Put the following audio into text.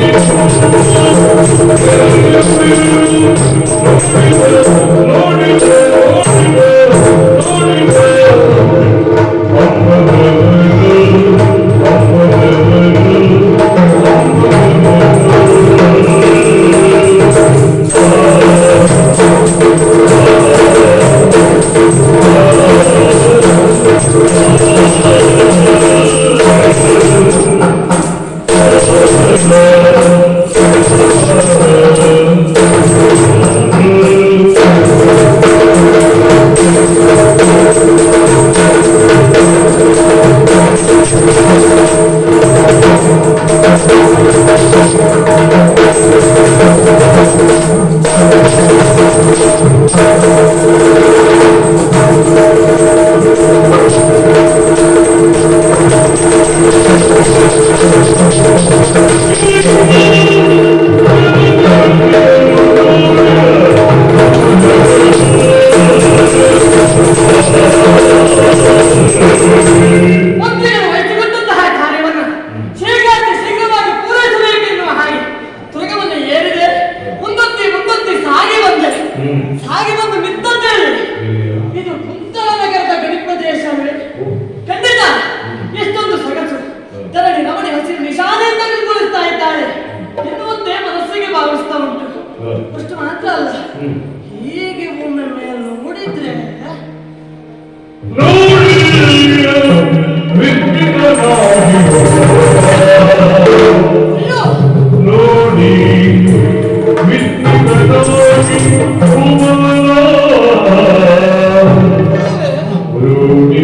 Thank you. ಇದು ಕುಂತಲ ನಗರದ ಗಡಿ ಪ್ರದೇಶ ಅಂದ್ರೆ ಖಂಡಿತ ಎಷ್ಟೊಂದು ಸೊಗಸು ತರಡಿ ರಮಣಿ ಹಸಿರು ನಿಶಾನೆಯಿಂದ ಕಂಗೊಳಿಸ್ತಾ ಇದ್ದಾಳೆ ಎನ್ನುವಂತೆ ಮನಸ್ಸಿಗೆ ಭಾವಿಸ್ತಾ ಉಂಟು ಅಷ್ಟು ಮಾತ್ರ ಅಲ್ಲ ಹೀಗೆ ಒಮ್ಮೆ ಮೇಲೆ ನೋಡಿದ್ರೆ ನೋಡಿ ನೋಡಿ